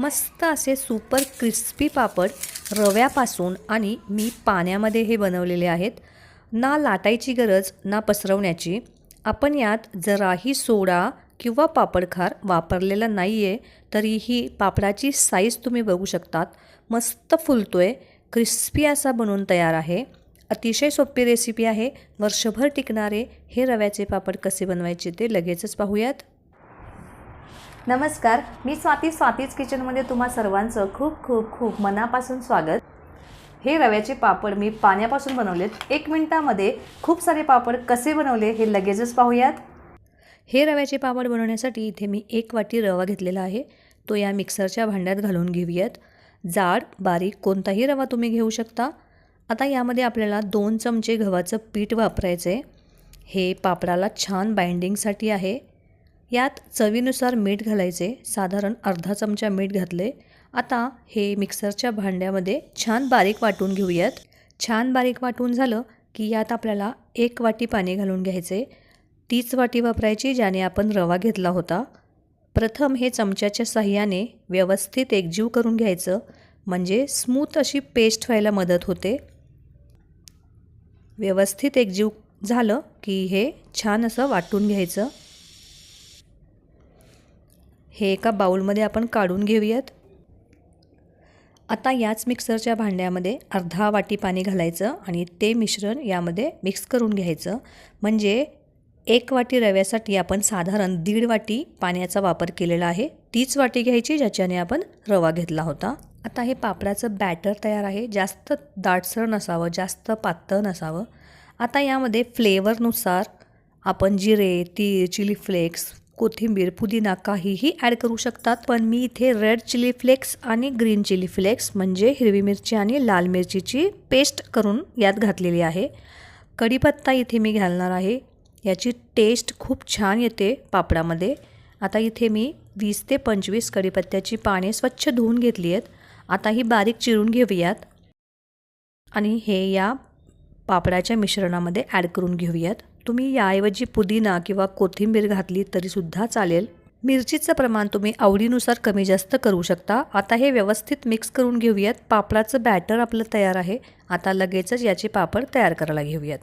मस्त असे super crispy पापड रव्यापासून आणि मी पाण्यामध्ये हे बनवलेले आहेत. ना लाटायची गरज ना पसरवण्याची. आपण यात जराही सोडा किंवा पापडखार वापरलेला नाही आहे तरीही पापडाची साईज तुम्ही बघू शकतात. मस्त फुलतो आहे क्रिस्पी असा बनवून तयार आहे. अतिशय सोपी रेसिपी आहे. वर्षभर टिकणारे हे रव्याचे पापड कसे बनवायचे ते लगेचच पाहूयात. नमस्कार मी स्वाती स्वातीज किचनमध्ये तुम्हा सर्वांचं खूप खूप खूप मनापासून स्वागत. हे रव्याचे पापड मी पाण्यापासून बनवलेत. एक मिनटामध्ये खूप सारे पापड कसे बनवले हे लगेचच पाहूयात. हे रव्याचे पापड बनवण्यासाठी इथे मी एक वाटी रवा घेतलेला आहे. तो या मिक्सरच्या भांड्यात घालून घेऊयात. जाड बारीक कोणताही रवा तुम्ही घेऊ शकता. आता यामध्ये आपल्याला दोन चमचे गव्हाचं पीठ वापरायचं आहे हे पापडाला छान बाइंडिंगसाठी आहे. यात चवीनुसार मीठ घालायचे साधारण अर्धा चमचा मीठ घातले. आता हे मिक्सरच्या भांड्यामध्ये छान बारीक वाटून घेऊयात. छान बारीक वाटून झालं की यात आपल्याला एक वाटी पाणी घालून घ्यायचे. तीच वाटी वापरायची ज्याने आपण रवा घेतला होता. प्रथम हे चमच्याच्या साह्याने व्यवस्थित एकजीव करून घ्यायचं म्हणजे स्मूथ अशी पेस्ट व्हायला मदत होते. व्यवस्थित एकजीव झालं की हे छान असं वाटून घ्यायचं. हे एका बाऊलमध्ये आपण काढून घेऊयात. आता याच मिक्सरच्या भांड्यामध्ये अर्धा वाटी पाणी घालायचं आणि ते मिश्रण यामध्ये मिक्स करून घ्यायचं. म्हणजे एक वाटी रव्यासाठी आपण साधारण दीड वाटी पाण्याचा वापर केलेला आहे. तीच वाटी घ्यायची ज्याच्याने आपण रवा घेतला होता. आता हे पापडाचं बॅटर तयार आहे. जास्त दाटसर नसावं जास्त पातळ नसावं. आता यामध्ये फ्लेवरनुसार आपण जिरे तीळ चिली फ्लेक्स कोथिंबीर पुदिना काहीही ॲड करू शकतात. पण मी इथे रेड चिली फ्लेक्स आणि ग्रीन चिली फ्लेक्स म्हणजे हिरवी मिरची आणि लाल मिरचीची पेस्ट करून यात घातलेली आहे. कढीपत्ता इथे मी घालणार आहे. याची टेस्ट खूप छान येते पापडामध्ये. आता इथे मी वीस ते पंचवीस कढीपत्त्याची पाने स्वच्छ धुवून घेतली आहेत. आता ही बारीक चिरून घेऊयात. आणि हे या पापडाच्या मिश्रणामध्ये ॲड करून घेऊयात. तुम्ही याऐवजी पुदिना किंवा कोथिंबीर घातली तरीसुद्धा चालेल. मिरचीचं प्रमाण तुम्ही आवडीनुसार कमी जास्त करू शकता. आता हे व्यवस्थित मिक्स करून घेऊयात. पापडाचं बॅटर आपलं तयार आहे. आता लगेचच याचे पापड तयार करायला घेऊयात.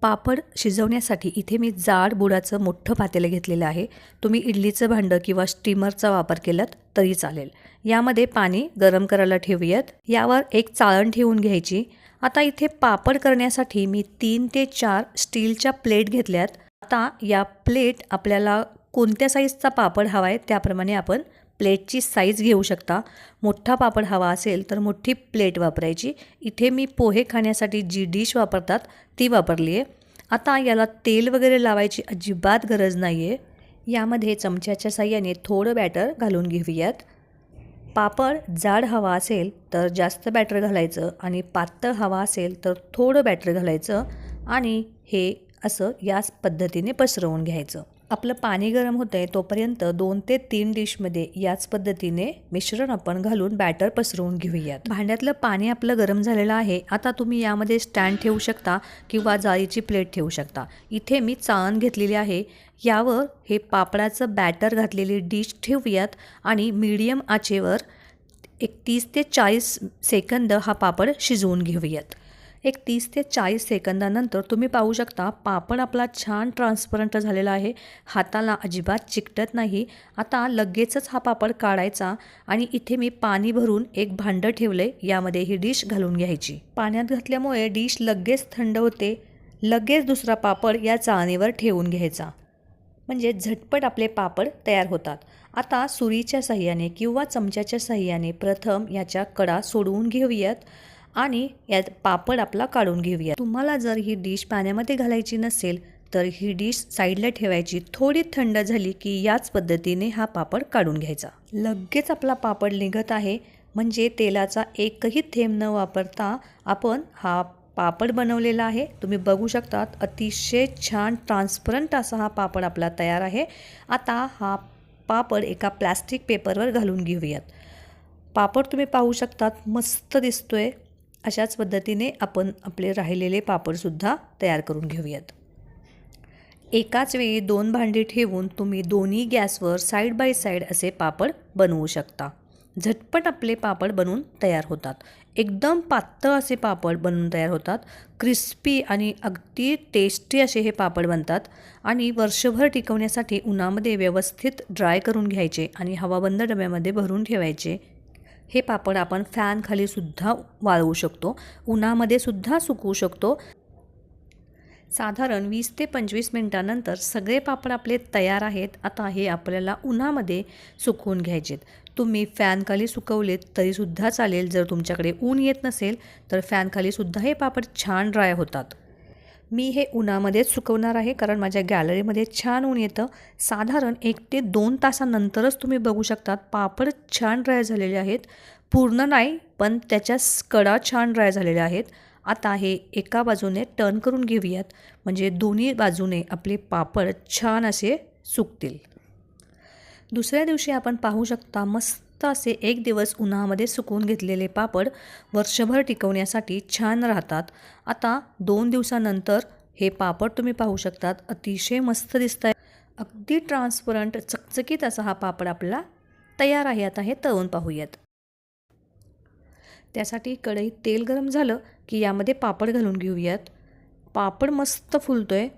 पापड शिजवण्यासाठी इथे मी जाड बुडाचं मोठं पातेलं घेतलेलं आहे. तुम्ही इडलीचं भांडं किंवा स्टीमरचा वापर केलात तरी चालेल. यामध्ये पाणी गरम करायला ठेवूयात. यावर एक चाळण ठेवून घ्यायची. आता इथे पापड करण्यासाठी मी तीन ते चार स्टीलच्या प्लेट घेतल्यात. आता या प्लेट आपल्याला कोणत्या साईजचा पापड हवा आहे त्याप्रमाणे आपण प्लेटची साईज घेऊ शकता. मोठा पापड हवा असेल तर मोठी प्लेट वापरायची. इथे मी पोहे खाण्यासाठी जी डिश वापरतात ती वापरली आहे. आता याला तेल वगैरे लावायची अजिबात गरज नाही आहे यामध्ये चमच्याच्या साह्याने थोडं बॅटर घालून घेऊयात. पापड जाड हवा असेल तर जास्त बॅटर घालायचं आणि पातळ हवा असेल तर थोडं बॅटर घालायचं आणि हे असं याच पद्धतीने पसरवून घ्यायचं. आपलं पाणी गरम होतं आहे तोपर्यंत दोन ते तीन डिशमध्ये याच पद्धतीने मिश्रण आपण घालून बॅटर पसरवून घेऊयात. भांड्यातलं पाणी आपलं गरम झालेलं आहे आता तुम्ही यामध्ये स्टँड ठेवू शकता किंवा जाळीची प्लेट ठेवू शकता. इथे मी चाळण घेतलेली आहे यावर हे पापडाचं बॅटर घातलेली डिश ठेवूयात आणि मीडियम आचेवर एक तीस ते चाळीस सेकंद हा पापड शिजवून घेऊयात. एक तीस ते चाळीस सेकंदानंतर तुम्ही पाहू शकता पापड आपला छान ट्रान्सपरंट झालेला आहे. हाताला अजिबात चिकटत नाही. आता लगेचच हा पापड काढायचा आणि इथे मी पाणी भरून एक भांडं ठेवले यामध्ये ही डिश घालून घ्यायची. पाण्यात घातल्यामुळे डिश लगेच थंड होते. लगेच दुसरा पापड या चाळणीवर ठेवून घ्यायचा. म्हणजे झटपट आपले पापड तयार होतात. आता सुरीच्या साह्याने किंवा चमच्याच्या साह्याने प्रथम याच्या कडा सोडवून घेऊयात. आणि यात पापड आपला काढून घेऊया तुम्हाला जर ही डिश पाण्यामध्ये घालायची नसेल तर ही डिश साईडला ठेवायची. थोडी थंड झाली की याच पद्धतीने हा पापड काढून घ्यायचा. लगेच आपला पापड निघत आहे म्हणजे तेलाचा एकही थेंब न वापरता आपण हा पापड बनवलेला आहे. तुम्ही बघू शकतात अतिशय छान ट्रान्सपरंट असा हा पापड आपला तयार आहे. आता हा पापड एका प्लॅस्टिक पेपरवर घालून घेऊयात. पापड तुम्ही पाहू शकतात मस्त दिसतोय. अशाच पद्धतीने आपण आपले राहिलेले पापडसुद्धा तयार करून घेऊयात. एकाच वेळी दोन भांडी ठेवून तुम्ही दोन्ही गॅसवर साईड बाय साईड असे पापड बनवू शकता. झटपट आपले पापड बनवून तयार होतात. एकदम पातळ असे पापड बनवून तयार होतात. क्रिस्पी आणि अगदी टेस्टी असे हे पापड बनतात आणि वर्षभर टिकवण्यासाठी उन्हामध्ये व्यवस्थित ड्राय करून घ्यायचे आणि हवाबंद डब्यामध्ये भरून ठेवायचे. हे पापड आपण फॅनखाली सुद्धा वाळवू शकतो. उन्हामध्ये सुद्धा सुकवू शकतो. साधारण वीस ते पंचवीस मिनटानंतर सगळे पापड आपले तयार आहेत. आता हे आपल्याला उन्हामध्ये सुकवून घ्यायचेत. तुम्ही फॅनखाली सुकवलेत तरीसुद्धा चालेल. जर तुमच्याकडे ऊन येत नसेल तर फॅनखालीसुद्धा हे पापड छान ड्राय होतात. मी हे उन्हामध्येच सुकवणार आहे कारण माझ्या गॅलरीमध्ये छान ऊन येतं. साधारण एक ते दोन तासानंतरच तुम्ही बघू शकतात. पापड छान ड्राय झालेले आहेत. पूर्ण नाही पण त्याच्या कडा छान ड्राय झालेल्या आहेत. आता हे एका बाजूने टर्न करून घेऊयात. म्हणजे दोन्ही बाजूने आपले पापड छान असे सुकतील. दुसऱ्या दिवशी आपण पाहू शकता मस्त असे एक दिवस उन्हामध्ये सुकवून घेतलेले पापड वर्षभर टिकवण्यासाठी छान राहतात. आता दोन दिवसानंतर हे पापड तुम्ही पाहू शकतात. अतिशय मस्त दिसत आहे अगदी ट्रान्सपरंट चकचकीत असा हा पापड आपला तयार आहे. आता हे तळून पाहूयात. त्यासाठी कढईत तेल गरम झालं की यामध्ये पापड घालून घेऊयात. पापड मस्त फुलतो आहे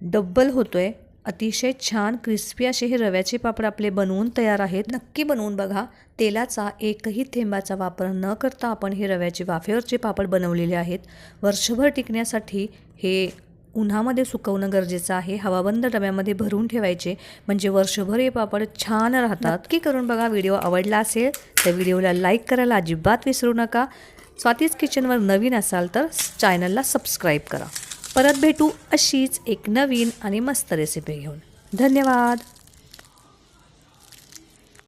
डब्बल होतो आहे अतिशय छान क्रिस्पी असे हे रव्याचे पापड आपले बनवून तयार आहेत. नक्की बनवून बघा. तेलाचा एकही थेंबाचा वापर न करता आपण हे रव्याचे वाफेवरचे पापड बनवलेले आहेत. वर्षभर टिकण्यासाठी हे उन्हामध्ये सुकवणं गरजेचं आहे. हवाबंद डब्यामध्ये भरून ठेवायचे. म्हणजे वर्षभर हे पापड छान राहतात. नक्की करून बघा. व्हिडिओ आवडला असेल तर व्हिडिओला लाईक करायला अजिबात विसरू नका. स्वातीच किचनवर नवीन असाल तर चॅनलला सबस्क्राईब करा. परत भेटू अशीच एक नवीन आणि मस्त रेसिपी घेऊन. धन्यवाद!